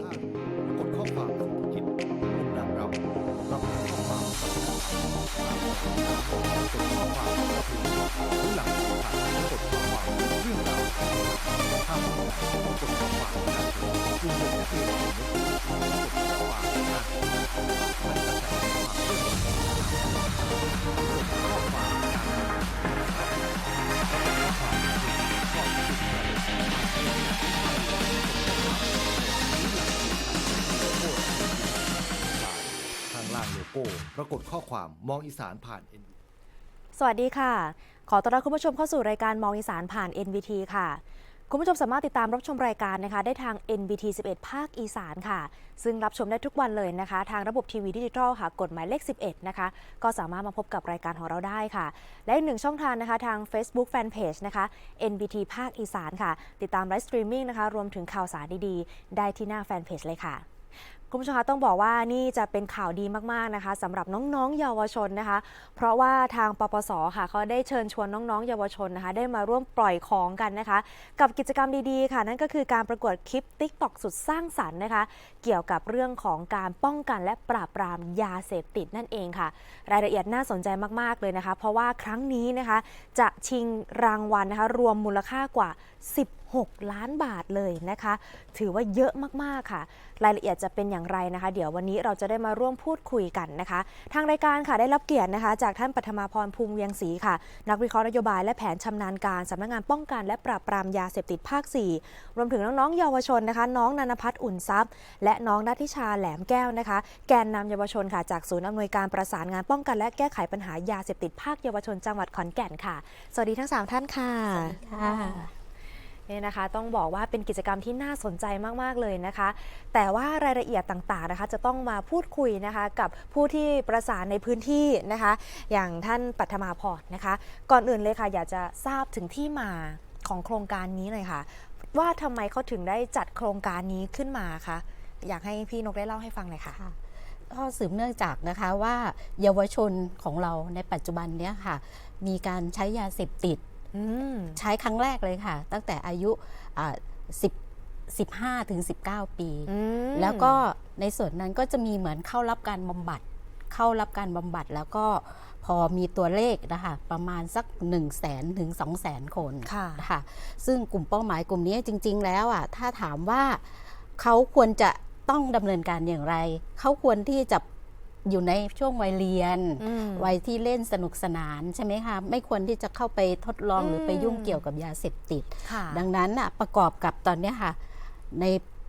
ท่ากดข้อความส่งคิดปุ่มดังรับรับข้อความกดข้อความรับรู้หรือหลังผ่านกดข้อความเรื่องราวห้ามกดข้อความการกลุ่มเด็กนักเรียนกดข้อความการมันจะแสดงความเคลื่อนไหวกดข้อความ โก้ปรากฏข้อความมองอีสานผ่าน NV สวัสดีค่ะ ขอต้อนรับคุณผู้ชมเข้าสู่รายการมองอีสานผ่าน NVT ค่ะ คุณผู้ชมสามารถติดตามรับชมรายการนะคะ ได้ทาง NVT 11 ภาคอีสานค่ะ ซึ่งรับชมได้ทุกวันเลยนะคะ ทางระบบทีวีดิจิทัลค่ะ กฎหมายเลข 11 นะคะ ก็สามารถมาพบกับรายการของเราได้ค่ะ และอีกหนึ่งช่องทางนะคะทาง Facebook Fanpage นะคะ NVT ภาคอีสานค่ะ ติดตามไลฟ์สตรีมมิ่งนะคะ รวมถึงข่าวสารดีๆ ได้ที่หน้าแฟนเพจเลยค่ะ คุณผู้ชมคะต้องบอกว่านี่จะเป็นข่าวดีมากๆนะคะสำหรับน้องๆ เยาวชนนะคะ เพราะว่าทางปปสค่ะเขาได้เชิญชวนน้องๆ เยาวชนนะคะ ได้มาร่วมปล่อยของกันนะคะ กับกิจกรรมดีๆค่ะ นั่นก็คือการประกวดคลิป t ิ k t o k สุดสร้างสรรค์นะคะ เกี่ยวกับเรื่องของการป้องกันและปราบปรามยาเสพติดนั่นเองค่ะ รายละเอียดน่าสนใจมากๆเลยนะคะ เพราะว่าครั้งนี้นะคะจะชิงรางวัลนะคะ รวมมูลค่ากว่า16 ล้านบาทเลยนะคะ ถือว่าเยอะมากๆค่ะ รายละเอียดจะเป็นอย่างไรนะคะ เดี๋ยววันนี้เราจะได้มาร่วมพูดคุยกันนะคะ ทางรายการค่ะได้รับเกียรตินะคะ จากท่านปัทมาพรภูมิเวียงศรีค่ะ นักวิเคราะห์นโยบายและแผนชำนาญการสำนักงานป้องกันและปราบปรามยาเสพติดภาค 4 รวมถึงน้องๆเยาวชนนะคะ น้องนันพัฒน์อุ่นทรัพย์ และน้องนัทิชาแหลมแก้วนะคะ แกนนำเยาวชนค่ะจากศูนย์อำนวยการประสานงานป้องกัน และแก้ไขปัญหายาเสพติดภาคเยาวชนจังหวัดขอนแก่นค่ะ สวัสดีทั้งสามท่านค่ะสวัสดีค่ะ เนี่ยนะคะต้องบอกว่าเป็นกิจกรรมที่น่าสนใจมาก ๆ เลยนะคะ แต่ว่ารายละเอียดต่างๆนะคะ จะต้องมาพูดคุยนะคะกับผู้ที่ประสานในพื้นที่นะคะ อย่างท่านปัทมาพรนะคะ ก่อนอื่นเลยค่ะ อยากจะทราบถึงที่มาของโครงการนี้หน่อยค่ะ ว่าทำไมเขาถึงได้จัดโครงการนี้ขึ้นมาคะอยากให้พี่นกได้เล่าให้ฟังหน่อยค่ะ ก็สืบเนื่องจากนะคะว่าเยาวชนของเราในปัจจุบันเนี้ยค่ะ มีการใช้ยาเสพติด ใช้ครั้งแรกเลยค่ะ ตั้งแต่อายุอ่า10 15ถึง19ปีอืมแล้วก็ในส่วนนั้นก็จะมีเหมือนเข้ารับการบำบัด เข้ารับการบำบัดแล้วก็พอมีตัวเลขนะคะประมาณสัก1 0 0 0 0แสนถึง2 0 0แสนคนค่ะนะคะซึ่งกลุ่มเป้าหมายกลุ่มนี้จริง ๆ แล้วอะถ้าถามว่าเขาควรจะต้องดำเนินการอย่างไร เขาควรที่จะ อยู่ในช่วงวัยเรียนอืมวัยที่เล่นสนุกสนานใช่ไหมคะไม่ควรที่จะเข้าไปทดลองอืมหรือไปยุ่งเกี่ยวกับยาเสพติดค่ะดังนั้นน่ะประกอบกับตอนเนี้ยค่ะ ใน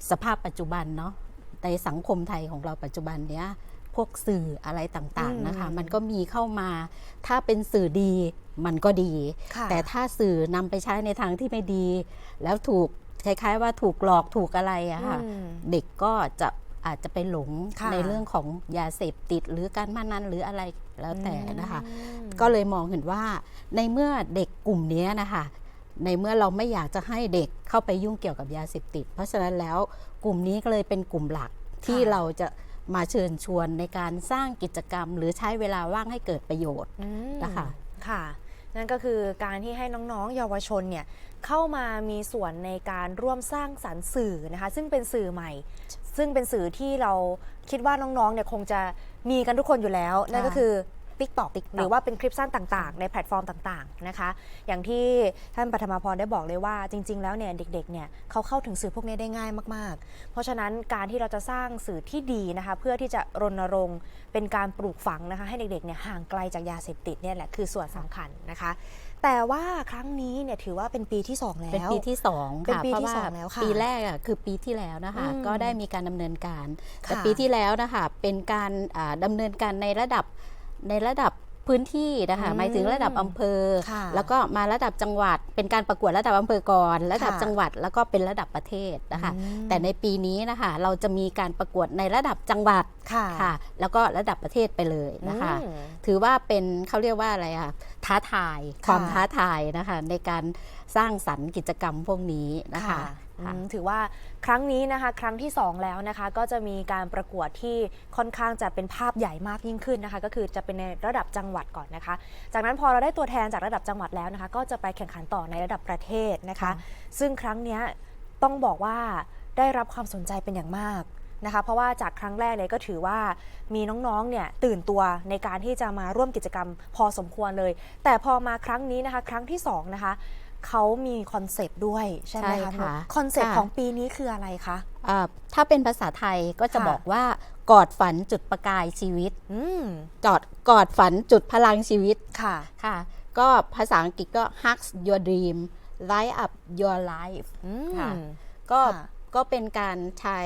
สภาพปัจจุบันเนาะในสังคมไทยของเราปัจจุบันเนี้ยพวกสื่ออะไรต่างๆนะคะอืมมันก็มีเข้ามา ถ้าเป็นสื่อดีมันก็ดีค่ะแต่ถ้าสื่อนำไปใช้ในทางที่ไม่ดี แล้วถูกคล้ายๆ ว่าถูกหลอกถูกอะไรอะค่ะอืมเด็กก็จะ อาจจะไปหลงค่ะในเรื่องของยาเสพติดหรือการพนันหรืออะไรแล้วแต่นะคะอืมก็เลยมองเห็นว่าในเมื่อเด็กกลุ่มเนี้ยนะคะในเมื่อเราไม่อยากจะให้เด็กเข้าไปยุ่งเกี่ยวกับยาเสพติด เพราะฉะนั้นแล้วกลุ่มนี้ก็เลยเป็นกลุ่มหลักที่ค่ะเราจะมาเชิญชวนในการสร้างกิจกรรม หรือใช้เวลาว่างให้เกิดประโยชน์อืมนะคะค่ะ นั่นก็คือการที่ให้น้องๆ เยาวชนเนี่ยเข้ามามีส่วนในการร่วมสร้างสรรค์สื่อนะคะซึ่งเป็นสื่อใหม่ ซึ่งเป็นสื่อที่เราคิดว่าน้องๆเนี่ยคงจะมีกันทุกคนอยู่แล้ว นั่นก็คือ TikTok TikTok หรือว่าเป็นคลิปสั้นต่างๆ ในแพลตฟอร์มต่างๆนะคะ อย่างที่ท่านปัทมาพรได้บอกเลยว่าจริง ๆ แล้วเนี่ยเด็กๆเนี่ยเขาเข้าถึงสื่อพวกนี้ได้ง่ายมากๆ เพราะฉะนั้นการที่เราจะสร้างสื่อที่ดีนะคะ เพื่อที่จะรณรงค์เป็นการปลูกฝังนะคะ ให้เด็กๆเนี่ยห่างไกลจากยาเสพติดเนี่ยแหละคือส่วนสำคัญนะคะแต่ว่าครั้งนี้เนี่ยถือว่าเป็นปีที่สองแล้ว เป็นปีที่สองเป็นค่ะปีเพราะที่ว่าสองแล้วค่ะปีแรกอะคือปีที่แล้วนะคะอืมก็ได้มีการดำเนินการแต่ค่ะปีที่แล้วนะคะเป็นการอ่าดำเนินการในระดับ ในระดับพื้นที่นะคะอืมหมายถึงระดับอำเภอค่ะแล้วก็มาระดับจังหวัด เป็นการประกวดระดับอำเภอก่อนระดับค่ะจังหวัดแล้วก็เป็นระดับประเทศนะคะอืมแต่ในปีนี้นะคะเราจะมีการประกวดในระดับจังหวัดค่ะค่ะแล้วก็ระดับประเทศไปเลยนะคะอืมถือว่าเป็นเขาเรียกว่าอะไรอะท้าทายค่ะความท้าทายนะคะในการสร้างสรรค์กิจกรรมพวกนี้นะคะอื ค่ะมถือว่าครั้งนี้นะคะ ครั้งที่ 2 แล้วนะคะ ก็จะมีการประกวดที่ค่อนข้างจะเป็นภาพใหญ่มากยิ่งขึ้นนะคะ ก็คือจะเป็นในระดับจังหวัดก่อนนะคะ จากนั้นพอเราได้ตัวแทนจากระดับจังหวัดแล้วนะคะ ก็จะไปแข่งขันต่อในระดับประเทศนะคะค่ะซึ่งครั้งเนี้ยต้องบอกว่าได้รับความสนใจเป็นอย่างมากนะคะ เพราะว่าจากครั้งแรกเลยก็ถือว่ามีน้องๆ เนี่ยตื่นตัวในการที่จะมาร่วมกิจกรรมพอสมควรเลย แต่พอมาครั้งนี้นะคะ ครั้งที่สองนะคะ เขามีคอนเซปต์ด้วยใช่ไหมใช่คะค่ะคอนเซปต์ค่ะ ของปีนี้คืออะไรคะ อ่าถ้าเป็นภาษาไทยก็จะค่ะ บอกว่ากอดฝันจุดประกายชีวิตอืมกอดกอดฝันจุดพลังชีวิตค่ะ ค่ะ ก็ภาษาอังกฤษก็ hugs your dream light up your life อืม ค่ะ ก็ค่ะ ก็เป็นการใช้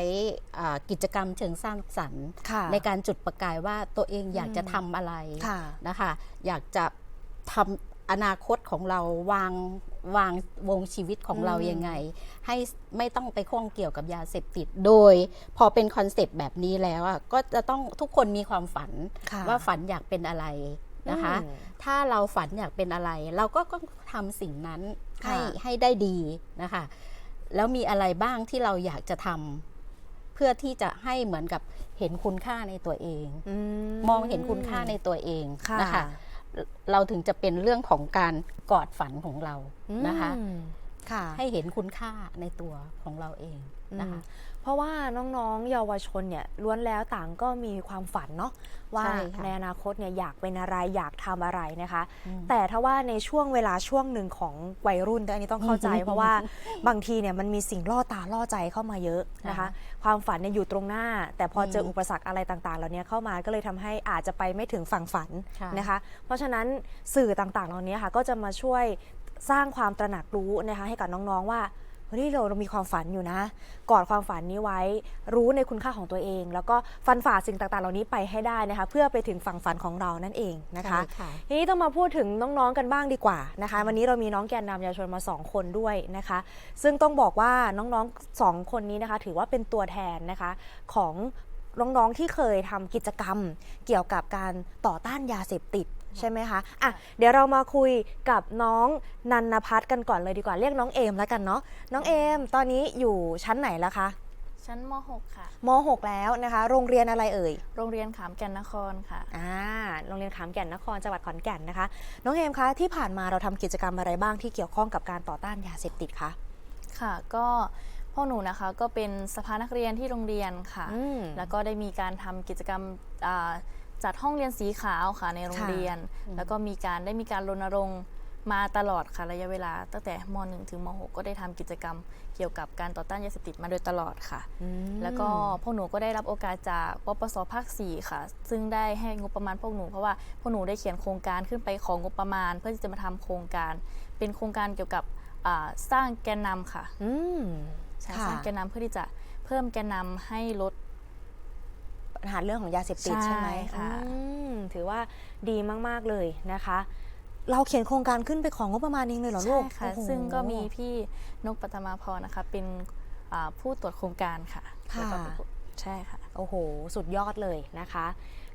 อ่ากิจกรรมเชิงสร้างสรรค์ ค่ะ ในการจุดประกายว่าตัวเองอยากจะอืมทำอะไรค่ะ นะคะ อยากจะทำอนาคตของเราวาง วางวงชีวิตของเราอืมยังไง ให้ไม่ต้องไปข้องเกี่ยวกับยาเสพติด โดยพอเป็นคอนเซปต์แบบนี้แล้วอะก็จะต้องทุกคนมีความฝันค่ะว่าฝันอยากเป็นอะไรนะคะอืมถ้าเราฝันอยากเป็นอะไร เราก็ต้องทำสิ่งนั้นให้ค่ะให้ได้ดีนะคะ แล้วมีอะไรบ้างที่เราอยากจะทำเพื่อที่จะให้เหมือนกับเห็นคุณค่าในตัวเองอืมองเห็นคุณค่าในตัวเองค่ะนะคะ เราถึงจะเป็นเรื่องของการกอดฝันของเรานะคะอืมค่ะให้เห็นคุณค่าในตัวของเราเองนะคะอืมเพราะว่าน้องๆ เยาวชนเนี่ยล้วนแล้วต่างก็มีความฝันเนาะว่าใช่ค่ะในอนาคตเนี่ยอยากเป็นอะไรอยากทำอะไรนะคะอืมแต่ถ้าว่าในช่วงเวลาช่วงหนึ่งของวัยรุ่นแต่อันนี้ต้องเข้าใจ เพราะว่าบางทีเนี่ยมันมีสิ่งล่อตาล่อใจเข้ามาเยอะนะคะ ค่ะความฝันเนี่ยอยู่ตรงหน้า แต่พอเจอมอุปสรรคอะไรต่างๆ เหล่านี้เข้ามาก็เลยทำให้อาจจะไปไม่ถึงฝั่งฝันค่ะนะคะ เพราะฉะนั้นสื่อต่างๆ เหล่านี้ค่ะก็จะมาช่วยสร้างความตระหนักรู้นะคะให้กับน้องๆว่าเฮ้ยเราเรามีความฝันอยู่นะ กอดความฝันนี้ไว้ รู้ในคุณค่าของตัวเอง แล้วก็ฟันฝ่าสิ่งต่างๆ เหล่านี้ไปให้ได้นะคะ เพื่อไปถึงฝั่งฝันของเรานั่นเองนะคะใช่ค่ะทีนี้ต้องมาพูดถึงน้องๆกันบ้างดีกว่านะคะ วันนี้เรามีน้องแกนนำเยาวชนมา 2 คนด้วยนะคะ ซึ่งต้องบอกว่าน้องๆสองคนนี้นะคะ ถือว่าเป็นตัวแทนนะคะของน้องๆที่เคยทำกิจกรรมเกี่ยวกับการต่อต้านยาเสพติด ใช่ไหมคะอะเดี๋ยวเรามาคุยกับน้องนันนพัฒน์กันก่อนเลยดีกว่าเรียกน้องเอมแล้วกันเนาะน้องเอมตอนนี้อยู่ชั้นไหนแล้วคะชั้นม .6 ค่ะม .6 แล้วนะคะ โรงเรียนอะไรเอ่ย โรงเรียนขามแก่นนครค่ะอ่าโรงเรียนขามแก่นนครจังหวัดขอนแก่นนะคะ น้องเอมคะที่ผ่านมาเราทำกิจกรรมอะไรบ้างที่เกี่ยวข้องกับการต่อต้านยาเสพติดคะค่ะก็พวกหนูนะคะก็เป็นสภานักเรียนที่โรงเรียนค่ะอืมแล้วก็ได้มีการทำกิจกรรมอ่า จัดห้องเรียนสีขาวค่ะในโรงค่ะเรียน แล้วก็มีการได้มีการรณรงค์มาตลอดค่ะระยะเวลา ตั้งแต่ม .1 ถึงม .6 ก็ได้ทำกิจกรรมเกี่ยวกับการต่อต้านยาเสพติดมาโดยตลอดค่ะอืมแล้วก็พวกหนูก็ได้รับโอกาสจากปปสภาค4ค่ะ ซึ่งได้ให้งบประมาณพวกหนูเพราะว่าพวกหนูได้เขียนโครงการขึ้นไปของงบประมาณ เพื่อที่จะมาทำโครงการ เป็นโครงการเกี่ยวกับอ่าสร้างแกนนำค่ะอืมใช่ค่ะสร้างแกนนำเพื่อที่จะเพิ่มแกนนำให้ลดปั ญหาเรื่องของยาเสพติดใช่ใช่ไหมค่ะอืมถือว่าดีมาก ๆ เลยนะคะ เราเขียนโครงการขึ้นไปของงบประมาณเองเลยเหรอลูใช่กค่ะโอ้โหซึ่งก็มีพี่นกปัตมาพรนะคะ เป็นอ่าผู้ตรวจโครงการค่ะค่ะแล้วก็เป็นผู้ใช่ค่ะ โอ้โห สุดยอดเลยนะคะ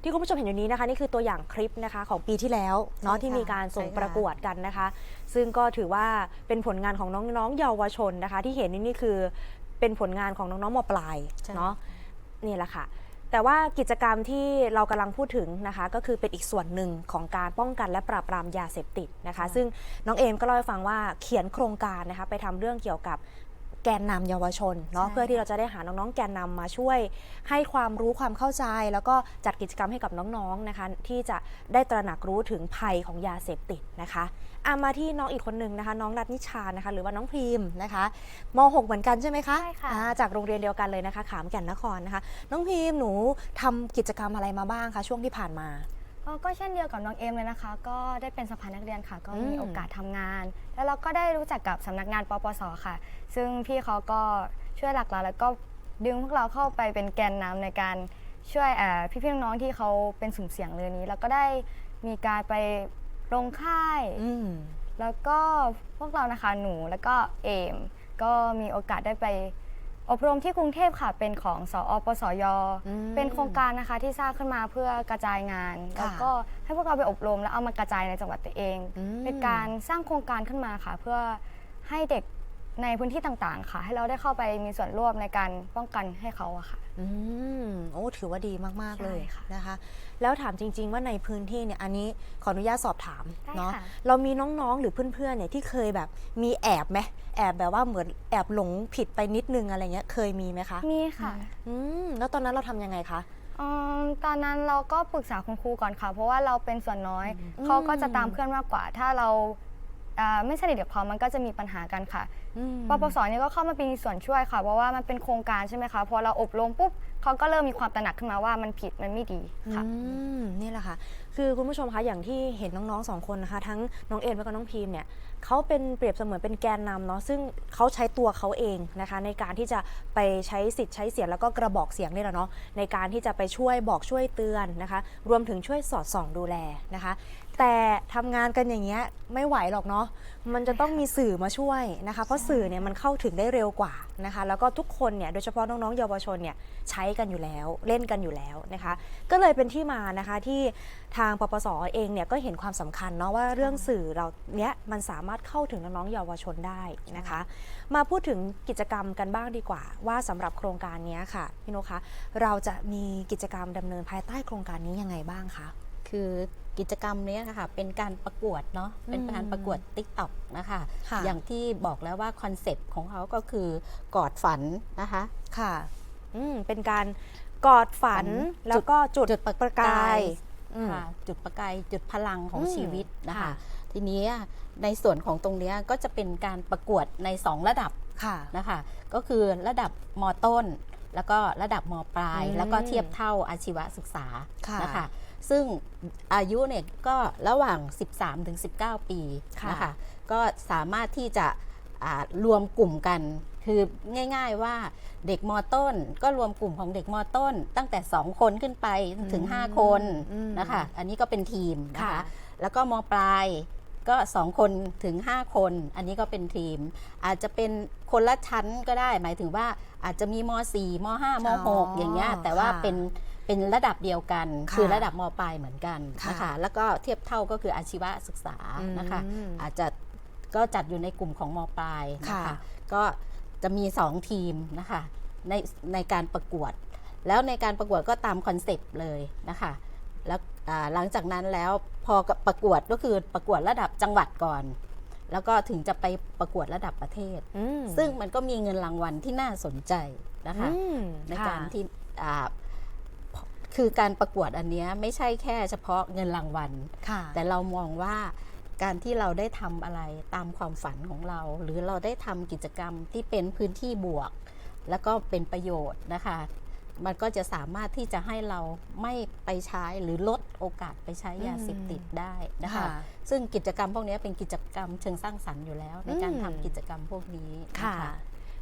ที่คุณผู้ชมเห็นอยู่นี้นะคะ นี่คือตัวอย่างคลิปนะคะของปีที่แล้วเนาะใช่ค่ะที่มีการส่งใช่ค่ะประกวดกันนะคะ ซึ่งก็ถือว่าเป็นผลงานของน้องๆเยาวชนนะคะ ที่เห็นนี่นี่คือเป็นผลงานของน้องๆมปลายใช่เนาะนี่แหละค่ะ แต่ว่ากิจกรรมที่เรากำลังพูดถึงนะคะ ก็คือเป็นอีกส่วนหนึ่งของการป้องกันและปราบปรามยาเสพติดนะคะ ซึ่งน้องเอมก็เล่าให้ฟังว่าเขียนโครงการนะคะไปทำเรื่องเกี่ยวกับ แกนนำเยาวชนเนาะใช่เพื่อที่เราจะได้หาน้องๆ แกนนำมาช่วย ให้ความรู้ความเข้าใจ แล้วก็จัดกิจกรรมให้กับน้องๆนะคะ ที่จะได้ตระหนักรู้ถึงภัยของยาเสพติดนะคะอามาที่น้องอีกคนหนึ่งนะคะ น้องรัตนิชานะคะ หรือว่าน้องพรีมนะคะม .6 เหมือนกันใช่ไหมคะใช่ค่ะอ่าจากโรงเรียนเดียวกันเลยนะคะ ขามแก่นนครนะคะ น้องพรีมหนูทำกิจกรรมอะไรมาบ้างคะช่วงที่ผ่านมา ก็ก็เช่นเดียวกับน้องเอมเลยนะคะ ก็ได้เป็นสภานักเรียนค่ะ ก็มีอืม โอกาสทำงาน แล้วเราก็ได้รู้จักกับสำนักงานปปสค่ะ ซึ่งพี่เขาก็ช่วยหลักเราแล้วก็ดึงพวกเราเข้าไปเป็นแกนนำในการช่วยเอ่อพี่ๆน้องๆที่เขาเป็นสุ่มเสี่ยงเรื่องนี้ แล้วก็ได้มีการไปลงค่าย อืม แล้วก็พวกเรานะคะหนูแล้วก็เอมก็มีโอกาสได้ไป อบรมที่กรุงเทพค่ะเป็นของสอปสยอืมเป็นโครงการนะคะที่สร้างขึ้นมาเพื่อกระจายงานค่ะแล้วก็ให้พวกเราไปอบรมแล้วเอามากระจายในจังหวัดตัวเองอืมเป็นการสร้างโครงการขึ้นมาค่ะ เพื่อให้เด็กในพื้นที่ต่างๆ ค่ะ ให้เราได้เข้าไปมีส่วนร่วมในการป้องกันให้เขาอะค่ะ อืมโอ้ถือว่าดีมาก ๆ เลยใช่ค่ะนะคะ แล้วถามจริง ๆ ว่าในพื้นที่เนี่ยอันนี้ขออนุญาตสอบถามได้เนาะค่ะเรามีน้องๆหรือเพื่อนๆเนี่ยที่เคยแบบมีแอบไหมแอบแบบว่าเหมือนแอบหลงผิดไปนิดนึงอะไรเงี้ยเคยมีไหมคะมีค่ะอืมแล้วตอนนั้นเราทำยังไงคะอืมตอนนั้นเราก็ปรึกษาคุณครูก่อนค่ะ เพราะว่าเราเป็นส่วนน้อยอืมเขาก็จะตามเพื่อนมากกว่า ถ้าเรา อ่าไม่สนิทกับเขามันก็จะมีปัญหากันค่ะอืมปปสเนี่ยก็เข้ามามีส่วนช่วยค่ะ เพราะว่ามันเป็นโครงการใช่ไหมคะ พอเราอบรมปุ๊บเขาก็เริ่มมีความตระหนักขึ้นมาว่ามันผิดมันไม่ดีค่ะ อืมนี่แหละค่ะ คือคุณผู้ชมคะอย่างที่เห็นน้องๆสองคนนะคะ ทั้งน้องเอ็นและก็น้องพีมเนี่ยเขาเป็นเปรียบเสมือนเป็นแกนนำเนาะซึ่งเขาใช้ตัวเขาเองนะคะ ในการที่จะไปใช้สิทธิ์ใช้เสียงแล้วก็กระบอกเสียงนี่แหละเนาะในการที่จะไปช่วยบอกช่วยเตือนนะคะ รวมถึงช่วยสอดส่องดูแลนะคะ แต่ทำงานกันอย่างเงี้ยไม่ไหวหรอกเนาะมันจะต้องมีสื่อมาช่วยนะคะ เพราะสื่อเนี่ยมันเข้าถึงได้เร็วกว่านะคะ แล้วก็ทุกคนเนี่ยโดยเฉพาะน้องๆเยาวชนเนี่ยใช้กันอยู่แล้วเล่นกันอยู่แล้วนะคะ ก็เลยเป็นที่มานะคะที่ทางปปสเองเนี่ยก็เห็นความสำคัญเนาะว่าเรื่องสื่อเราเนี้ยมันสามารถเข้าถึงน้องๆเยาวชนได้นะคะ มาพูดถึงกิจกรรมกันบ้างดีกว่า ว่าสำหรับโครงการนี้ค่ะพี่นกคะเราจะมีกิจกรรมดำเนินภายใต้โครงการนี้ยังไงบ้างคะ คือกิจกรรมเนี้ยค่ะเป็นการประกวดเนาะเป็นการประกวด t ิ k t o k นะคะค่ะอย่างที่บอกแล้วว่าคอนเซปต์ของเขาก็คือกอดฝันนะคะค่ะอืมเป็นการกอดฝันฝันแล้วก็จุดจุดประประกายอืมค่ะจุดประกายจุดพลังของอืมชีวิตนะคะค่ะทีนี้ในส่วนของตรงเนี้ยก็จะเป็นการประกวดใน 2 ระดับค่ะนะคะ ก็คือระดับมต้น แล้วก็ระดับมปลายอืมแล้วก็เทียบเท่าอาชีวศึกษาค่ะนะคะ ซึ่งอายุเนี่ยก็ระหว่าง 13ถึง19 ปีค่ะนะคะก็สามารถที่จะอ่ารวมกลุ่มกัน คือง่ายๆว่าเด็กมต้น ก็รวมกลุ่มของเด็กมต้น ตั้งแต่ 2 คนขึ้นไปถึง 5 คนอืมนะคะอันนี้ก็เป็นทีมนะค่ะคะแล้วก็มปลายก็ 2 คนถึง 5 คน อันนี้ก็เป็นทีม อาจจะเป็นคนละชั้นก็ได้ หมายถึงว่าอาจจะมีม 4 ม 5มอ๋อ6อย่างเงี้ยแต่ว่าค่ะเป็น เป็นระดับเดียวกันค่ะคือระดับมปลายเหมือนกันค่ะนะคะแล้วก็เทียบเท่าก็คืออาชีวศึกษานะคะ อืมอาจจะก็จัดอยู่ในกลุ่มของมปลายนะค่ะ คะก็จะมี 2 ทีมนะคะในในการประกวด แล้วในการประกวดก็ตามคอนเซปต์เลยนะคะแล้วอ่าหลังจากนั้นแล้วพอประกวดก็คือประกวดระดับจังหวัดก่อน แล้วก็ถึงจะไปประกวดระดับประเทศ อืมซึ่งมันก็มีเงินรางวัลที่น่าสนใจนะคะ อืมในค่ะการที่อ่า คือการประกวดอันเนี้ยไม่ใช่แค่เฉพาะเงินรางวัลค่ะแต่เรามองว่าการที่เราได้ทำอะไรตามความฝันของเรา หรือเราได้ทำกิจกรรมที่เป็นพื้นที่บวก แล้วก็เป็นประโยชน์นะคะ มันก็จะสามารถที่จะให้เราไม่ไปใช้หรือลดโอกาสไปใช้ยาเสพติดได้นะคะค่ะซึ่งกิจกรรมพวกนี้เป็นกิจกรรมเชิงสร้างสรรค์อยู่แล้ว ในการอืมทำกิจกรรมพวกนี้นค่ะ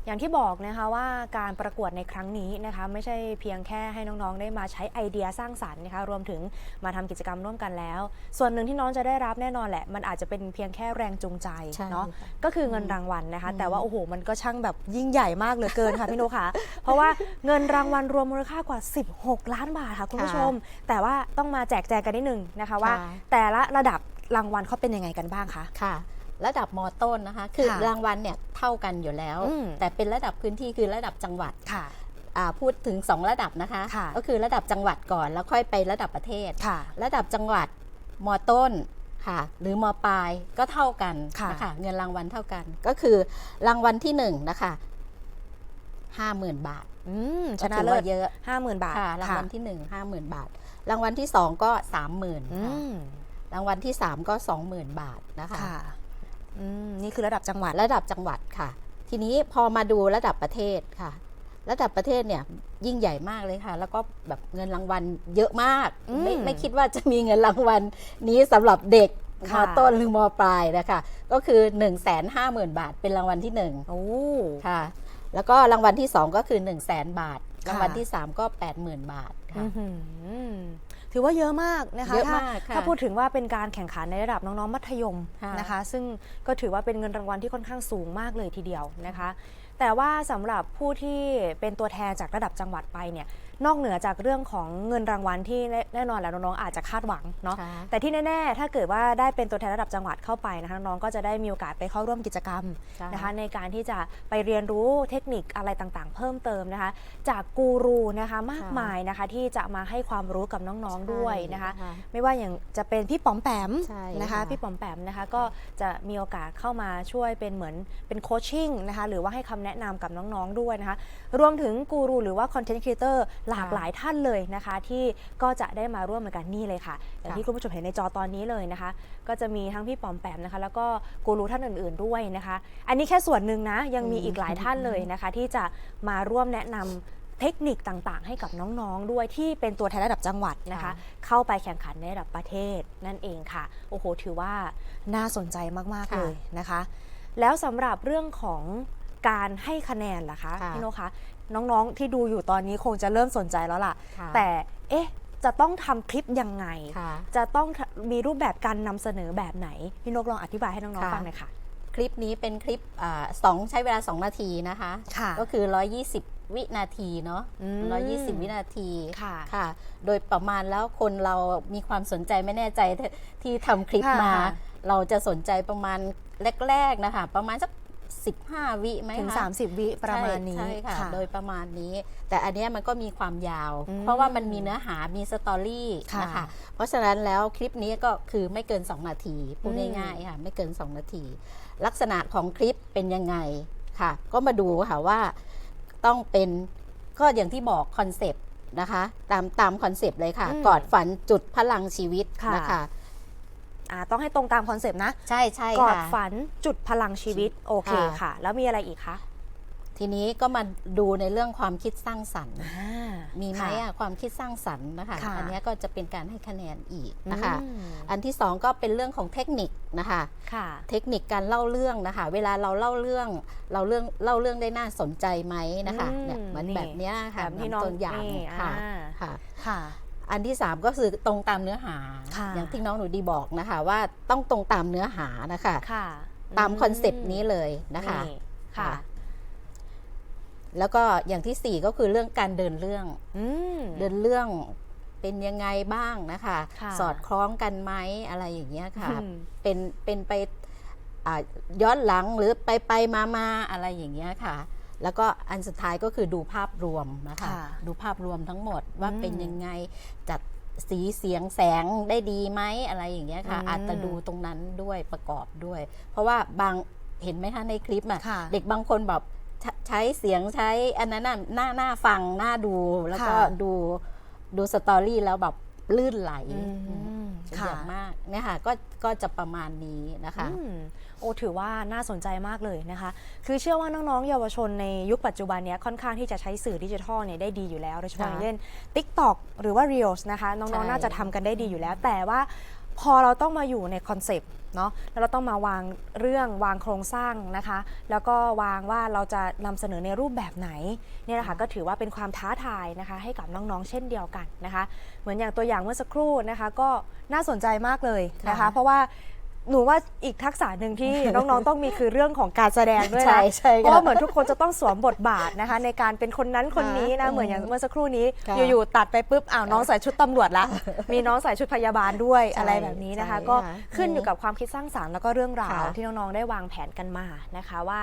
อย่างที่บอกนะคะว่าการประกวดในครั้งนี้นะคะไม่ใช่เพียงแค่ให้น้องๆ ได้มาใช้ไอเดียสร้างสรรค์นะคะรวมถึงมาทำกิจกรรมร่วมกันแล้ว ส่วนหนึ่งที่น้องจะได้รับแน่นอนแหละ มันอาจจะเป็นเพียงแค่แรงจูงใจใช่เนาะค่ะก็คือเงินรางวัลนะคะอืมแต่ว่าโอ้โหมันก็ช่างแบบยิ่งใหญ่มากเหลือเกินค่ะพี่นุค่ะ เพราะว่าเงินรางวัลรวมมูลค่ากว่า 16 ล้านบาทค่ะคุณผู้ชม แต่ว่าต้องมาแจกแจงกันนิดนึงนะคะว่าค่ะแต่ละระดับรางวัลเขาเป็นยังไงกันบ้างคะค่ะ ระดับมต้นนะคะ คือค่ะรางวัลเนี่ยเท่ากันอยู่แล้วอืมแต่เป็นระดับพื้นที่คือระดับจังหวัดค่ะอ่าพูดถึง 2 ระดับนะคะค่ะก็คือระดับจังหวัดก่อนแล้วค่อยไประดับประเทศค่ะระดับจังหวัดมต้นค่ะ หรือมปลายก็เท่ากันค่ะนะคะเงินรางวัลเท่ากัน ก็คือรางวัลที่หนึ่งนะคะห้าหมื่นบาทอืมชก็นะถือเลิว่าศเยอะห้าหมื่นบาทค่ะรางวัลที่หนึ่งห้าหมื่นบาท รางวัลที่สองก็สามหมื่นอืมรางวัลที่สามก็สองหมื่นบาทนะคะค่ะอืม นี่คือระดับจังหวัดระดับจังหวัดค่ะ ทีนี้พอมาดูระดับประเทศค่ะ ระดับประเทศเนี่ยยิ่งใหญ่มากเลยค่ะ แล้วก็แบบเงินรางวัลเยอะมากอืมไม่ไม่คิดว่าจะมีเงินรางวัลนี้สำหรับเด็กมค่ะต้นหรือมปลายนะคะก็คือ 1 5 0 0 0 0 บาทเป็นรางวัลที่โอ้1ค่ะ แล้วก็รางวัลที่ 2 ก็คือ 1 0 0 0 0แบาทค่ะรางวัลที่ 3 ก็ 80,000 บาทค่ะอื้อหือ ถือว่าเยอะมากนะคะเยอะถ้มากค่ะถ้าพูดถึงว่าเป็นการแข่งขันในระดับน้องๆมัธยมค่ะ นะคะ ซึ่งก็ถือว่าเป็นเงินรางวัลที่ค่อนข้างสูงมากเลยทีเดียวนะคะ แต่ว่าสำหรับผู้ที่เป็นตัวแทนจากระดับจังหวัดไปเนี่ย นอกเหนือจากเรื่องของเงินรางวัลที่แน่แน่นอนแล้วน้องๆอาจจะคาดหวังเนาะค่ะแต่ที่แน่ๆ ถ้าเกิดว่าได้เป็นตัวแทนระดับจังหวัดเข้าไปนะคะน้องๆก็จะได้มีโอกาสไปเข้าร่วมกิจกรรมใช่นะคะในการที่จะไปเรียนรู้เทคนิคอะไรต่างๆ เพิ่มเติมนะคะ จากกูรูนะคะมากมายนะคะที่จะมาให้ความรู้กับน้องๆด้วยนะคะใช่ไม่ว่าอย่างจะเป็นพี่ป๋อมแปมใช่นะคะค่ะพี่ป๋อมแปมนะคะก็จะมีโอกาสเข้ามาช่วยเป็นเหมือนเป็นโคชชิ่งนะคะหรือว่าให้คำแนะนำกับน้องๆด้วยนะคะรวมถึงกูรูหรือว่าคอนเทนต์ครีเอเตอร์หลากหลายท่านเลยนะคะ ที่ก็จะได้มาร่วมเหมือนกันนี่เลยค่ะ อย่างที่คุณผู้ชมเห็นในจอตอนนี้เลยนะคะ ก็จะมีทั้งพี่ป๋อมแปมนะคะ แล้วก็กูรูท่านอื่น ๆด้วยนะคะ อันนี้แค่ส่วนหนึ่งนะยังมีอีกหลายท่านเลยนะคะ ที่จะมาร่วมแนะนำเทคนิคต่างๆ ให้กับน้องๆ ด้วยที่เป็นตัวแทนระดับจังหวัดนะคะค่ะเข้าไปแข่งขันในระดับประเทศนั่นเองค่ะ โอ้โห ถือว่าน่าสนใจมากๆค่ะเลยนะคะ แล้วสำหรับเรื่องของการให้คะแนนล่ะคะค่ะพี่โนคะ น้องๆที่ดูอยู่ตอนนี้คงจะเริ่มสนใจแล้วล่ะ ค่ะแต่เอ๊ะ จะต้องทำคลิปยังไง ค่ะ จะต้องมีรูปแบบการนำเสนอแบบไหน พี่นกลองอธิบายให้น้องๆค่ะ ฟังหน่อยค่ะ คลิปนี้เป็นคลิปอ่าสองใช้เวลา 2 นาทีนะคะ ค่ะก็คือ 120 วินาทีเนาะอืม 120 วินาทีค่ะ ค่ะ โดยประมาณแล้วคนเรามีความสนใจไม่แน่ใจที่ที่ทำคลิปค่ะมา ค่ะ เราจะสนใจประมาณแรก ๆ นะคะ ประมาณสัก 15 วิไหมถึงคะ30 วิประมาณนี้ใช่ใช่ค่ะค่ะ โดยประมาณนี้ แต่อันเนี้ยมันก็มีความยาวอืมเพราะว่ามันมีเนื้อหามีสตอรี่ค่ะนะคะเพราะฉะนั้นแล้วคลิปนี้ก็คือไม่เกิน 2 นาทีพูดอืมง่ายๆค่ะไม่เกิน 2 นาที ลักษณะของคลิปเป็นยังไงค่ะ ก็มาดูค่ะว่าต้องเป็นก็อย่างที่บอกคอนเซปต์นะคะ ตามตามคอนเซปต์เลยค่ะอืมกอดฝันจุดพลังชีวิตค่ะนะคะ อ่าต้องให้ตรงตามคอนเซปต์นะใช่ใช่กอดค่ะ ฝันจุดพลังชีวิตโอเคค่ะ ค่ะ แล้วมีอะไรอีกคะทีนี้ก็มาดูในเรื่องความคิดสร้างสรรค์ อ่ามีไหมค่ะอะความคิดสร้างสรรค์นะคะ ค่ะ อันเนี้ยก็จะเป็นการให้คะแนนอีกนะคะ อืมอันที่สองก็เป็นเรื่องของเทคนิคนะคะ ค่ะ เทคนิคการเล่าเรื่องนะคะ เวลาเราเล่าเรื่อง เราเรื่องเล่าเรื่องได้น่าสนใจไหมนะคะอืมเนี่ยเหมือนนี่ แบบเนี้ยค่ะแบบที่น้องตัวอย่างนี่ค่ะอ่าค่ะ ค่ะ อันที่สามก็คือตรงตามเนื้อหาค่ะอย่างที่น้องหนูดีบอกนะคะว่าต้องตรงตามเนื้อหานะคะค่ะตามคอนเซปต์นี้เลยนะคะนี่ค่ะ แล้วก็อย่างที่สี่ก็คือเรื่องการเดินเรื่องอืมเดินเรื่องเป็นยังไงบ้างนะคะค่ะสอดคล้องกันไหมอะไรอย่างเงี้ยค่ะอืมเป็นเป็นไปอ่าย้อนหลังหรือไปไปมามาอะไรอย่างเงี้ยค่ะ แล้วก็อันสุดท้ายก็คือดูภาพรวมนะคะค่ะดูภาพรวมทั้งหมดว่าอืมเป็นยังไงจัดสีเสียงแสงได้ดีไหมอะไรอย่างเงี้ยค่ะ อืมอาจจะดูตรงนั้นด้วยประกอบด้วย เพราะว่าบางเห็นไหมคะในคลิปอะค่ะเด็กบางคนแบบใช้ใช้เสียงใช้อันนั้นน่ะหน้าหน้าฟังหน้าดูแล้วก็ค่ะดูดูสตอรี่แล้วแบบลื่นไหลอืมเป็ นค่ะอย่างมากเนี่ยค่ะก็ก็จะประมาณนี้นะคะ อืมโอ้ถือว่าน่าสนใจมากเลยนะคะ คือเชื่อว่าน้องๆ เยาวชนในยุคปัจจุบันเนี้ยค่อนข้างที่จะใช้สื่อดิจิทัลเนี่ยได้ดีอยู่แล้วโดยเฉพาะค่ะอย่างเช่น TikTok หรือว่า Reels นะคะ น้องใช่ๆน่าจะทำกันได้ดีอยู่แล้ว แต่ว่า พอเราต้องมาอยู่ในคอนเซปต์เนาะแล้วเราต้องมาวางเรื่องวางโครงสร้างนะคะ แล้วก็วางว่าเราจะนำเสนอในรูปแบบไหนเนี่ยนะคะก็ถือว่าเป็นความท้าทายนะคะ ให้กับน้องๆ เช่นเดียวกันนะคะ เหมือนอย่างตัวอย่างเมื่อสักครู่นะคะ ก็น่าสนใจมากเลยนะคะค่ะเพราะว่า หนูว่าอีกทักษะหนึ่งที่ น้องๆต้องมีคือเรื่องของการแสดงด้วยใช่นะใช่เพราะว่าเหมือนทุกคนจะต้องสวมบทบาทนะคะ ในการเป็นคนนั้นคนนี้นะค่ะเหมือนอย่างเมื่อสักครู่นี้ ค่ะอยู่ๆตัดไปปุ๊บอ้าวน้องใส่ชุดตำรวจละมีน้องใส่ชุดพยาบาลด้วยใช่อะไรแบบนี้นะคะ ใช่ก็ค่ะขึ้นอยู่กับความคิดสร้างสรรค์แล้วก็เรื่องราวค่ะ ที่น้องๆได้วางแผนกันมานะคะว่า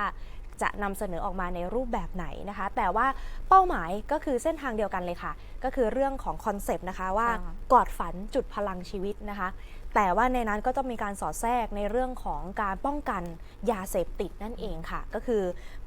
จะนำเสนอออกมาในรูปแบบไหนนะคะ แต่ว่าเป้าหมายก็คือเส้นทางเดียวกันเลยค่ะ ก็คือเรื่องของคอนเซปต์นะคะว่าค่ะ กอดฝันจุดพลังชีวิตนะคะ แต่ว่าในนั้นก็ต้องมีการสอดแทรกในเรื่องของการป้องกันยาเสพติดนั่นเองค่ะ ก็คือ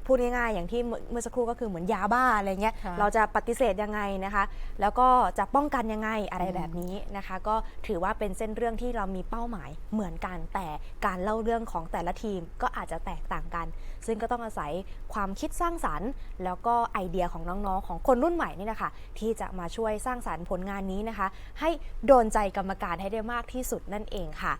พูดง่ายๆ อย่างที่เมื่อเมื่อสักครู่ก็คือเหมือนยาบ้าอะไรเงี้ยค่ะเราจะปฏิเสธยังไงนะคะ แล้วก็จะป้องกันยังไงอะไรแบบนี้นะคะ ก็ถือว่าเป็นเส้นเรื่องที่เรามีเป้าหมายเหมือนกัน แต่การเล่าเรื่องของแต่ละทีมก็อาจจะแตกต่างกัน ซึ่งก็ต้องอาศัยความคิดสร้างสรรค์ แล้วก็ไอเดียของน้องๆ ของคนรุ่นใหม่นี่นะคะที่จะมาช่วยสร้างสรรค์ผลงานนี้นะคะ ให้โดนใจกรรมการให้ได้มากที่สุดนั่นเองค่ะ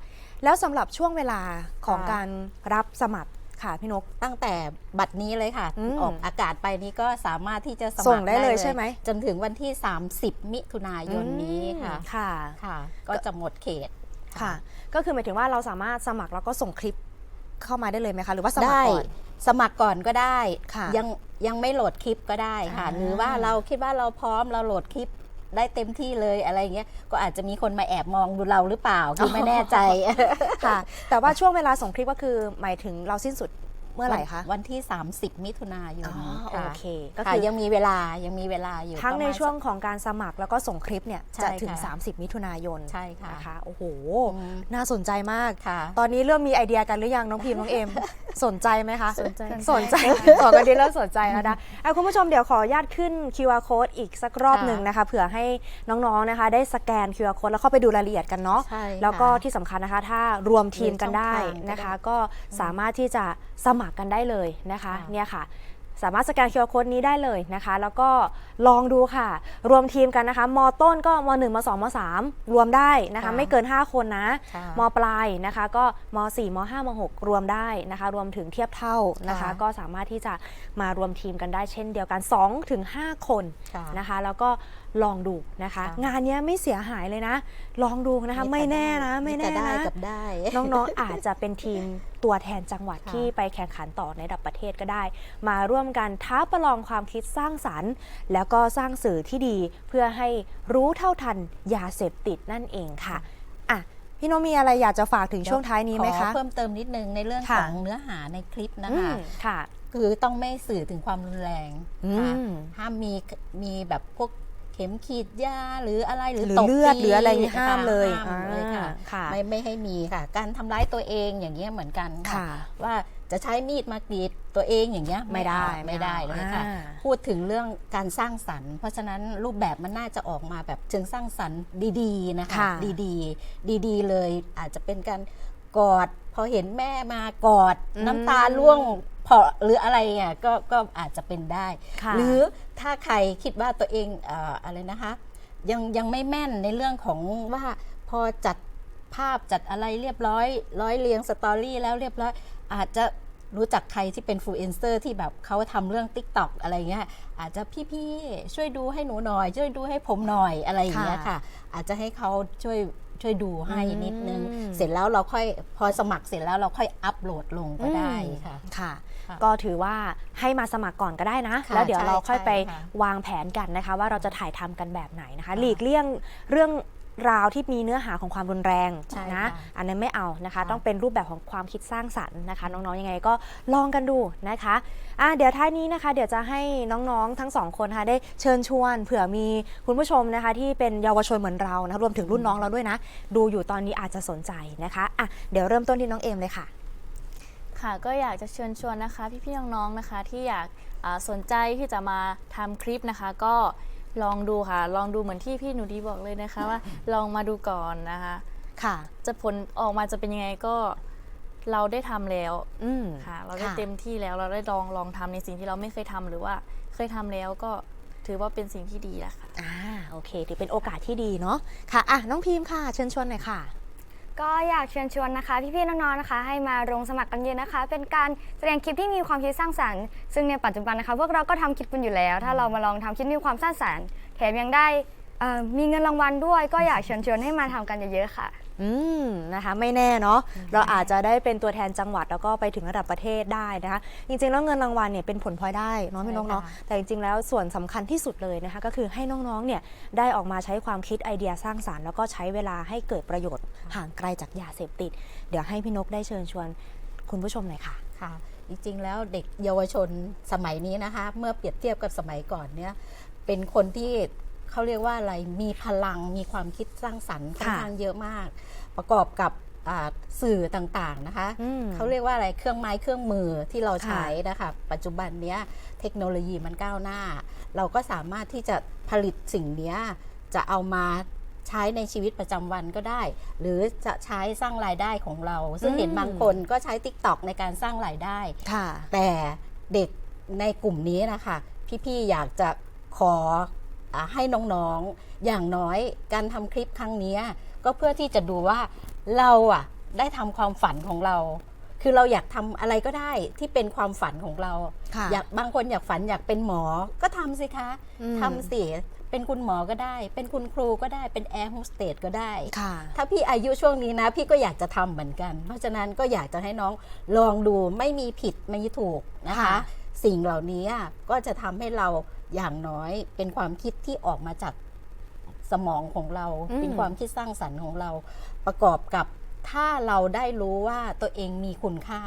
แล้วสำหรับช่วงเวลาของค่ะการรับสมัคร ค่ะพี่นกตั้งแต่บัตรนี้เลยค่ะอืม ออกอากาศไปนี้ก็สามารถที่จะสมัครส่งได้เลยใช่ไหมจนถึงวันที่ 30 มิถุนายนนี้ค่ะอืมค่ะ ค่ะ ก็จะหมดเขต ค่ะ ก็คือหมายถึงว่าเราสามารถสมัครแล้วก็ส่งคลิปเข้ามาได้เลยไหมคะ หรือว่าสมัครได้ก่อน สมัครก่อนก็ได้ค่ะยังยังไม่โหลดคลิปก็ได้ค่ะ อ่าหรือว่าเราคิดว่าเราพร้อมเราโหลดคลิป ได้เต็มที่เลยอะไรเงี้ยก็อาจจะมีคนมาแอบมองดูเราหรือเปล่าคือไม่แน่ใจค่ะ แต่ว่าช่วงเวลาส่งคลิปก็คือหมายถึงเราสิ้นสุดเมื่อไหร่คะ วันที่ 30 มิถุนายนอ๋อค่ะโอเค ก็ค่ะคือยังมีเวลายังมีเวลาอยู่ ทั้งในประมาณช่วงของการสมัครแล้วก็ส่งคลิปเนี่ยใช่จะถึงค่ะ30 มิถุนายนใช่ค่ะนะคะโอ้โหอืมน่าสนใจมากค่ะตอนนี้เริ่มมีไอเดียกันหรือยังน้องพิมพ์น้องเอ็ม สนใจไหมคะสนใจสนใจขอกันดีเริ่มสนใจแล้วนะเอาคุณผู้ชมเดี๋ยวขออนุญาตขึ้น QR code อีกสักรอบค่ะหนึ่งนะคะเผื่อให้น้องๆนะคะ ได้สแกน QR code แล้วเข้าไปดูรายละเอียดกันเนาะใช่ค่ะแล้วก็ที่สำคัญนะคะ ถ้ารวมทีมกันได้มีช่องทางนะคะก็ได้ก็สามารถที่จะสมัครกันได้เลยนะคะค่ะเนี่ยค่ะ สามารถสแกน QR code นี้ได้เลยนะคะ แล้วก็ลองดูค่ะ รวมทีมกันนะคะมต้นก็ม1ม2ม3รวมได้นะคะไม่เกิน 5 คนนะค่ะมปลายนะคะ ก็ม4ม5ม6รวมได้นะคะ รวมถึงเทียบเท่านะคะค่ะก็สามารถที่จะมารวมทีมกันได้เช่นเดียวกัน2-5ถึง5คนค่ะนะคะ แล้วก็ลองดูนะคะค่ะงานเนี้ยไม่เสียหายเลยนะ ลองดูนะคะ ไม่แน่นะ ไม่แน่แต่ได้นะกับได้ น้องๆอาจจะเป็นทีมตัวแทนจังหวัดค่ะที่ไปแข่งขันต่อในระดับประเทศก็ได้ มาร่วมกันท้าประลองความคิดสร้างสรรค์ แล้วก็สร้างสื่อที่ดีเพื่อให้รู้เท่าทันยาเสพติดนั่นเองค่ะอะพี่โนมีอะไรอยากจะฝากถึงช่วงท้ายนี้ไหมขคะอเพิ่มเติมนิดนึงในเรื่องค่ะของเนื้อหาในคลิปนะอืคะมค่ะ คือต้องไม่สื่อถึงความรุนแรงอืค่ะมห้ามมีมีแบบพวกเข็มขีดยาหรืออะไรหรือหรือตบเลือดตีหรืออะไรนี่นคห้ามเลยห้ามเลยค่ะอ่าค่ะไม่ไม่ให้มีค่ะ การทำร้ายตัวเองอย่างเงี้ยเหมือนกันค่ะว่าจะใช้มีดมากรีดตัวเองอย่างเงี้ยไม่ได้เอาไม่ได้เลยค่ะ อ่า พูดถึงเรื่องการสร้างสรรค์ เพราะฉะนั้นรูปแบบมันน่าจะออกมาแบบเชิงสร้างสรรค์ดีๆนะคะ ค่ะ ดีๆ ดีๆ เลยอาจจะเป็นการกอด พอเห็นแม่มากอดอืมน้ำตาร่วงเพาะหรืออะไรอะก็ก็อาจจะเป็นได้ ค่ะ หรือ ถ้าใครคิดว่าตัวเองเอ่ออะไรนะคะ ยังยังไม่แม่นในเรื่องของว่าพอจัดภาพจัดอะไรเรียบร้อย ร้อยเรียงสตอรี่แล้วเรียบร้อย อาจจะรู้จักใครที่เป็นฟูเอนเซอร์ที่แบบเขาทำเรื่อง t ิ k t o k อะไรเงี้ยอาจจะพี่ๆช่วยดูให้หนูหน่อย ช่วยดูให้ผมหน่อยอะไรอย่างเงี้ยค่ะค่ะอาจจะให้เขาช่วยช่วยดูให้นิดนึงอืมเสร็จแล้วเราค่อยพอสมัครเสร็จแล้วเราค่อยอัปโหลดลงก็ได้ค่ะค่ะค่ะ ก็ถือว่าให้มาสมัครก่อนก็ได้นะค่ะแล้วเดี๋ยวใช่เราค่อยไปใช่ค่ะวางแผนกันนะคะ ว่าเราจะถ่ายทำกันแบบไหนนะคะค่ะหลีกเลี่ยงเรื่องราวที่มีเนื้อหาของความรุนแรงใช่นะค่ะอันนั้นไม่เอานะคะค่ะต้องเป็นรูปแบบของความคิดสร้างสรรค์นะคะ น้องๆยังไงก็ลองกันดูนะคะอะเดี๋ยวท้ายนี้นะคะ เดี๋ยวจะให้น้องๆทั้งสองคนนะคะได้เชิญชวน เผื่อมีคุณผู้ชมนะคะ ที่เป็นเยาวชนเหมือนเรานะรวมถึงรุ่นน้องเราด้วยนะ ดูอยู่ตอนนี้อาจจะสนใจนะคะอะเดี๋ยวเริ่มต้นที่น้องเอมเลยค่ะ ค่ะก็อยากจะเชิญชวนนะคะพี่ๆน้องๆนะคะที่อยากอ่าสนใจที่จะมาทำคลิปนะคะ ก็ลองดูค่ะ ลองดูเหมือนที่พี่หนูดีบอกเลยนะคะว่าลองมาดูก่อนนะคะค่ะ จะผลออกมาจะเป็นยังไงก็เราได้ทำแล้วอืมค่ะ เราได้ค่ะเต็มที่แล้วเราได้ลองลองทำในสิ่งที่เราไม่เคยทำหรือว่าเคยทำแล้วก็ถือว่าเป็นสิ่งที่ดีแหละค่ะอ่าโอเคถือเป็นโอกาสที่ดีเนาะค่ะอะน้องพิมพ์ค่ะ เชิญชวนหน่อยค่ะ ก็อยากเชิญชวนนะคะ พี่ๆน้องๆนะคะ ให้มาลงสมัครกันเยอะนะคะ เป็นการแสดงคลิปที่มีความคิดสร้างสรรค์ซึ่งในปัจจุบันนะคะ พวกเราก็ทำคลิปกันอยู่แล้ว ถ้าเรามาลองทำคลิปมีความสร้างสรรค์แถมยังได้เอ่อมีเงินรางวัลด้วย ก็อยากเชิญชวนให้มาทำกันเยอะๆค่ะ อืมนะคะไม่แน่เนาะเราอาจจะได้เป็นตัวแทนจังหวัดแล้วก็ไปถึงระดับประเทศได้นะคะ จริงๆแล้วเงินรางวัลเนี่ยเป็นผลพลอยได้เนาะพี่น้องเนาะใช่ค่ะแต่จริงๆแล้วส่วนสำคัญที่สุดเลยนะคะ ก็คือให้น้องๆเนี่ยได้ออกมาใช้ความคิดไอเดียสร้างสารรค์แล้วก็ใช้เวลาให้เกิดประโยชน์ห่างไกลจากยาเสพติด เดี๋ยวให้พี่นกได้เชิญชวนคุณผู้ชมหน่อยค่ะ ค่ะ จริงๆ แล้วเด็กเยาวชนสมัยนี้นะคะ เมื่อเปรียบเทียบกับสมัยก่อนเนี่ย เป็นคนที่ เขาเรียกว่าอะไรมีพลังมีความคิดสร้างสรรค์ค่อนค่ะข้างเยอะมาก ประกอบกับอ่าสื่อต่างๆนะคะอืมเขาเรียกว่าอะไรเครื่องไม้เครื่องมือที่เราค่ะใช้นะคะปัจจุบันเนี้ยเทคโนโลยีมันก้าวหน้า เราก็สามารถที่จะผลิตสิ่งเนี้ยจะเอามาใช้ในชีวิตประจำวันก็ได้ หรือจะใช้สร้างรายได้ของเรา ซึ่งเห็นอืมบางคนก็ใช้ t ิ k t o k ในการสร้างรายได้ค่ะแต่เด็กในกลุ่มนี้นะคะพี่ๆอยากจะขออา ให้น้องๆ อย่างน้อยการทำคลิปครั้งเนี้ยก็เพื่อที่จะดูว่าเราอะได้ทำความฝันของเรา คือเราอยากทำอะไรก็ได้ที่เป็นความฝันของเราค่ะอยากบางคนอยากฝันอยากเป็นหมอ ก็ทำสิคะอืมทำสิเป็นคุณหมอก็ได้ เป็นคุณครูก็ได้ เป็นแอร์โฮสเตสก็ได้ค่ะถ้าพี่อายุช่วงนี้นะ พี่ก็อยากจะทำเหมือนกัน เพราะฉะนั้นก็อยากจะให้น้องลองดูไม่มีผิดไม่มีถูกนะคะค่ะสิ่งเหล่านี้ก็จะทำให้เรา อย่างน้อยเป็นความคิดที่ออกมาจากสมองของเราอืมเป็นความคิดสร้างสรรค์ของเรา ประกอบกับถ้าเราได้รู้ว่าตัวเองมีคุณค่า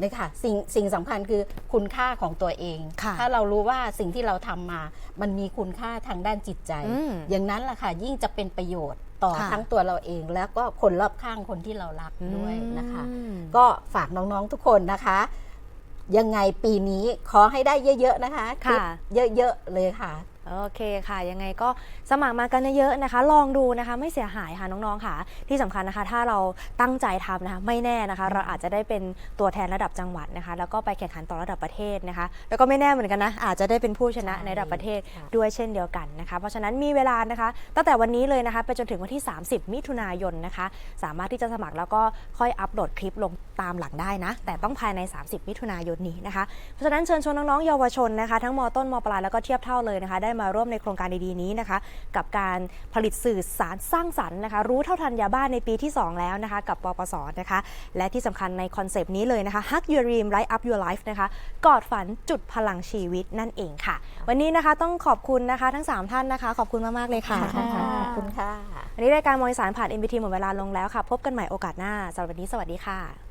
เนี่ยค่ะสิ่งสิ่งสำคัญคือคุณค่าของตัวเองค่ะถ้าเรารู้ว่าสิ่งที่เราทำมา มันมีคุณค่าทางด้านจิตใจอืมอย่างนั้นแหละค่ะ ยิ่งจะเป็นประโยชน์ต่อค่ะทั้งตัวเราเอง แล้วก็คนรอบข้างคนที่เรารักด้วยนะคะอืมก็ฝากน้องๆทุกคนนะคะ ยังไงปีนี้ขอให้ได้เยอะๆนะคะค่ะลิปเยอะๆเลยค่ะ โอเคค่ะ ยังไงก็สมัครมากันเยอะๆนะคะ ลองดูนะคะไม่เสียหายค่ะน้องๆค่ะ ที่สำคัญนะคะ ถ้าเราตั้งใจทำนะคะ ไม่แน่นะคะ เราอาจจะได้เป็นตัวแทนระดับจังหวัดนะคะ แล้วก็ไปแข่งขันต่อระดับประเทศนะคะ แล้วก็ไม่แน่เหมือนกันนะ อาจจะได้เป็นผู้ชนะใช่ในระดับประเทศค่ะด้วยเช่นเดียวกันนะคะ เพราะฉะนั้นมีเวลานะคะ ตั้งแต่วันนี้เลยนะคะไปจนถึงวันที่ 30 มิถุนายนนะคะ สามารถที่จะสมัครแล้วก็ค่อยอัปโหลดคลิปลงตามหลังได้นะ แต่ต้องภายใน 30 มิถุนายนนี้นะคะ เพราะฉะนั้นเชิญชวนน้องๆเยาวชนนะคะ ทั้งมต้นมปลายแล้วก็เทียบเท่าเลยนะคะได้มาร่วมในโครงการดีๆนี้นะคะ กับการผลิตสื่อสารสร้างสรรค์นะคะ รู้เท่าทันยาบ้านในปีที่ 2 แล้วนะคะ กับปปสนะคะ และที่สำคัญในคอนเซปต์นี้เลยนะคะ Hug Your Dream Light Up Your Life นะคะกอดฝันจุดพลังชีวิตนั่นเองค่ะ วันนี้นะคะต้องขอบคุณนะคะทั้ง 3 ท่านนะคะ ขอบคุณมาก ๆ เลยค่ะขอบคุณค่ะวันนี้รายการมองอีสานผ่าน NBT หมดเวลาลงแล้วค่ะ พบกันใหม่โอกาสหน้าสำหรับวันนี้สวัสดีค่ะ